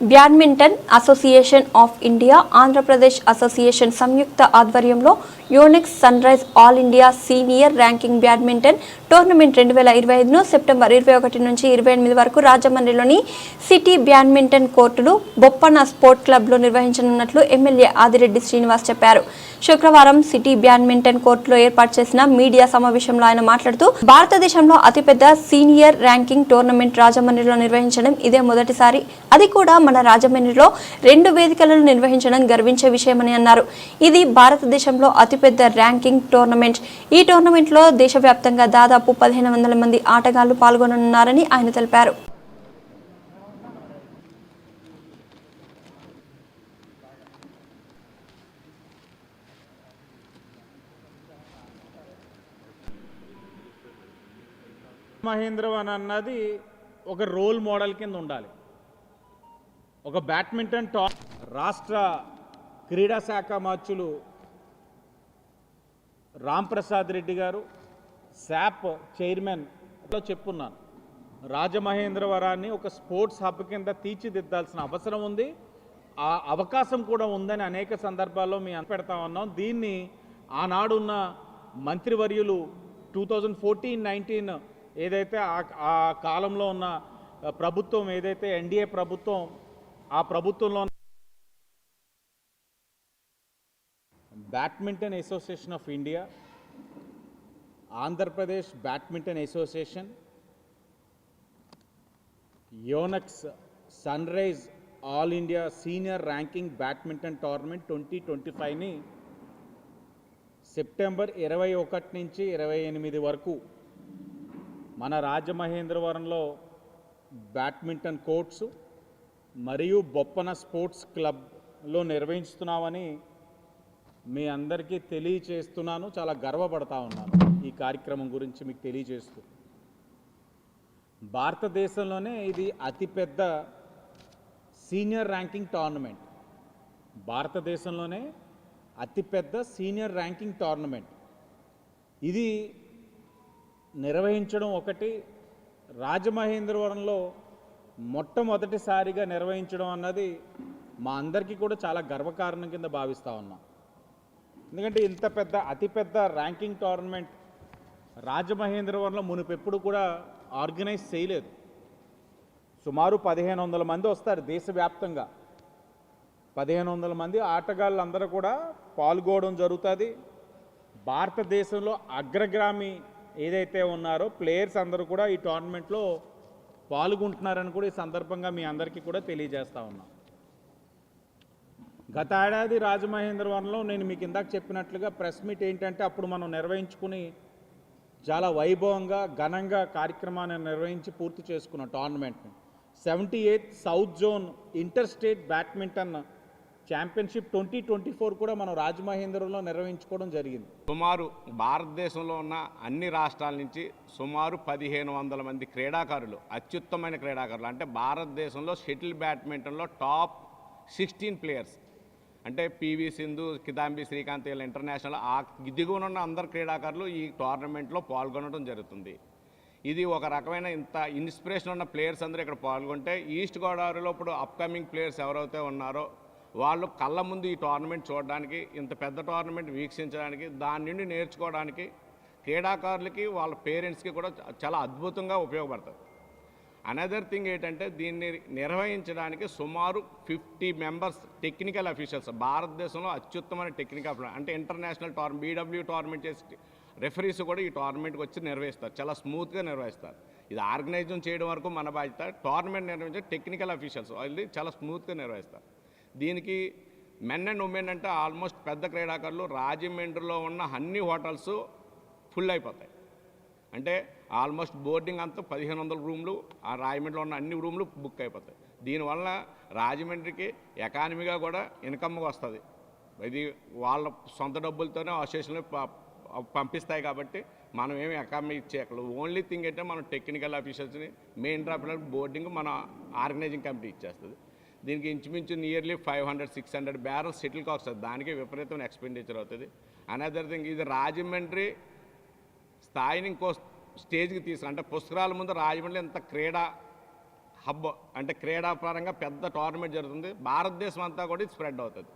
Badminton association of India Andhra Pradesh association సంయుక్త ఆధ్వర్యంలో Yonex sunrise all India senior ranking badminton tournament రెండు వేల ఇరవై ఐదును September ఇరవై ఒకటి నుంచి ఇరవై ఎనిమిది వరకు రాజమండ్రిలోని సిటీ బ్యాడ్మింటన్ కోర్టులు బొప్పన స్పోర్ట్ క్లబ్లో నిర్వహించనున్నట్లు ఎమ్మెల్యే ఆదిరెడ్డి శ్రీనివాస్ చెప్పారు. శుక్రవారం సిటీ బ్యాడ్మింటన్ కోర్టులో ఏర్పాటు చేసిన మీడియా సమావేశంలో ఆయన మాట్లాడుతూ భారతదేశంలో అతిపెద్ద సీనియర్ ర్యాంకింగ్ టోర్నమెంట్ రాజమండ్రిలో నిర్వహించడం ఇదే మొదటిసారి. అది కూడా మన రాజమండ్రిలో రెండు వేదికలను నిర్వహించడం గర్వించే విషయమని అన్నారు. ఇది భారతదేశంలో అతిపెద్ద ర్యాంకింగ్ టోర్నమెంట్. ఈ టోర్నమెంట్లో దేశవ్యాప్తంగా దాదాపు పదిహేను వందల మంది ఆటగాళ్ళు పాల్గొననున్నారని ఆయన తెలిపారు. మహేంద్రవన్ అన్నది ఒక రోల్ మోడల్ కింద ఉండాలి. ఒక బ్యాడ్మింటన్ టా రాష్ట్ర క్రీడా శాఖ మార్చులు రామ్ ప్రసాద్ రెడ్డి గారు శాప్ చైర్మన్లో చెప్పున్నాను. రాజమహేంద్రవరాన్ని ఒక స్పోర్ట్స్ హబ్ కింద తీర్చిదిద్దాల్సిన అవసరం ఉంది. ఆ అవకాశం కూడా ఉందని అనేక సందర్భాల్లో మేము పెడతా ఉన్నాం. దీన్ని ఆనాడున్న మంత్రివర్యులు టూ థౌజండ్ ఫోర్టీన్ నైన్టీన్ ఏదైతే ఆ- ఆ కాలంలో ఉన్న ప్రభుత్వం ఏదైతే ఎన్డీఏ ప్రభుత్వం ఆ ప్రభుత్వంలో badminton association of India Andhra Pradesh badminton association Yonex sunrise all India senior ranking badminton tournament twenty twenty ఫైవ్ని September ఇరవై ఒకటి నుంచి ఇరవై ఎనిమిది వరకు మన రాజమహేంద్రవరంలో బ్యాడ్మింటన్ కోర్ట్స్ మరియు బొప్పన స్పోర్ట్స్ క్లబ్లో నిర్వహిస్తున్నామని మీ అందరికీ తెలియచేస్తున్నాను. చాలా గర్వపడతా ఉన్నాను. ఈ కార్యక్రమం గురించి మీకు తెలియజేస్తూ. భారతదేశంలోనే ఇది అతిపెద్ద సీనియర్ ర్యాంకింగ్ టోర్నమెంట్. భారతదేశంలోనే అతిపెద్ద సీనియర్ ర్యాంకింగ్ టోర్నమెంట్. ఇది నిర్వహించడం ఒకటి రాజమహేంద్రవరంలో మొట్టమొదటిసారిగా నిర్వహించడం అన్నది మా అందరికీ కూడా చాలా గర్వకారణం కింద భావిస్తూ ఉన్నాం. ఎందుకంటే ఇంత పెద్ద అతిపెద్ద ర్యాంకింగ్ టోర్నమెంట్ రాజమహేంద్రవరంలో మునుపెప్పుడు కూడా ఆర్గనైజ్ చేయలేదు. సుమారు పదిహేను వందల మంది వస్తారు దేశవ్యాప్తంగా. పదిహేను వందల మంది ఆటగాళ్ళందరూ కూడా పాల్గొనడం జరుగుతుంది. భారతదేశంలో అగ్రగ్రామి ఏదైతే ఉన్నారో ప్లేయర్స్ అందరూ కూడా ఈ టోర్నమెంట్లో పాల్గొంటున్నారని కూడా ఈ సందర్భంగా మీ అందరికీ కూడా తెలియజేస్తూ ఉన్నాం. గత ఏడాది రాజమహేంద్రవరంలో నేను మీకు ఇందాక చెప్పినట్లుగా ప్రెస్ మీట్ ఏంటంటే అప్పుడు మనం నిర్వహించుకుని చాలా వైభవంగా ఘనంగా కార్యక్రమాన్ని నిర్వహించి పూర్తి చేసుకున్న టోర్నమెంట్ని. Seventy eighth south zone inter state badminton championship twenty twenty four కూడా మనం రాజమహేంద్రంలో నిర్వహించుకోవడం జరిగింది. సుమారు భారతదేశంలో ఉన్న అన్ని రాష్ట్రాల నుంచి సుమారు పదిహేను వందల మంది క్రీడాకారులు అత్యుత్తమైన క్రీడాకారులు. అంటే భారతదేశంలో షటిల్ బ్యాడ్మింటన్లో టాప్ సిక్స్టీన్ ప్లేయర్స్. అంటే పివి సింధు కిదాంబి శ్రీకాంత్ వీళ్ళ ఇంటర్నేషనల్ ఆ దిగువన ఉన్న అందరు క్రీడాకారులు ఈ టోర్నమెంట్లో పాల్గొనడం జరుగుతుంది. ఇది ఒక రకమైన ఇంత ఇన్స్పిరేషన్ ఉన్న ప్లేయర్స్ అందరూ ఇక్కడ పాల్గొంటే ఈస్ట్ గోదావరిలో ఇప్పుడు అప్కమింగ్ ప్లేయర్స్ ఎవరైతే ఉన్నారో వాళ్ళు కళ్ళ ముందు ఈ టోర్నమెంట్ చూడడానికి ఇంత పెద్ద టోర్నమెంట్ వీక్షించడానికి దాని నుండి నేర్చుకోవడానికి క్రీడాకారులకి వాళ్ళ పేరెంట్స్కి కూడా చాలా అద్భుతంగా ఉపయోగపడుతుంది అనదర్ థింగ్ ఏంటంటే దీన్ని నిర్వహించడానికి సుమారు ఫిఫ్టీ మెంబర్స్ టెక్నికల్ అఫీషియల్స్ భారతదేశంలో అత్యుత్తమైన టెక్నికల్ అంటే ఇంటర్నేషనల్ టోర్ బీడబ్ల్యూ టోర్నమెంట్ చేసి రెఫరీస్ కూడా ఈ టోర్నమెంట్కి వచ్చి నిర్వహిస్తారు. చాలా స్మూత్గా నిర్వహిస్తారు. ఇది ఆర్గనైజం చేయడం వరకు మన బాధ్యత. టోర్నమెంట్ నిర్వహించే టెక్నికల్ అఫీషియల్స్ వాళ్ళు చాలా స్మూత్గా నిర్వహిస్తారు. దీనికి మెన్ అండ్ ఉమెన్ అంటే ఆల్మోస్ట్ పెద్ద క్రీడాకారులు రాజమండ్రిలో ఉన్న అన్ని హోటల్స్ ఫుల్ అయిపోతాయి. అంటే ఆల్మోస్ట్ బోర్డింగ్ అంతా పదిహేను వందల రూమ్లు ఆ రాజమండ్రిలో ఉన్న అన్ని రూమ్లు బుక్ అయిపోతాయి. దీనివల్ల రాజమండ్రికి ఎకానమీగా కూడా ఇన్కమ్ వస్తుంది. ఇది వాళ్ళ సొంత డబ్బులతోనే అసోసియేషన్లు పంపిస్తాయి కాబట్టి మనం ఏమి ఎకానమీ ఇచ్చేయక్కర్లేదు. ఓన్లీ థింగ్ అంటే మనం టెక్నికల్ ఆఫీసర్స్ని మెయిన్ డ్రాప్ బోర్డింగ్ మన ఆర్గనైజింగ్ కమిటీ ఇచ్చేస్తుంది. దీనికి ఇంచుమించు nearly five hundred six hundred barrels settle cost వస్తుంది. దానికి విపరీతమైన ఎక్స్పెండిచర్ అవుతుంది. అనదర్ థింగ్ ఇది రాజమండ్రి స్థాయిని ఇంకో స్టేజ్కి తీసుకు అంటే పుస్తకాల ముందు రాజమండ్రి ఇంత క్రీడా హబ్ అంటే క్రీడాపరంగా పెద్ద టోర్నమెంట్ జరుగుతుంది. భారతదేశం అంతా కూడా స్ప్రెడ్ అవుతుంది.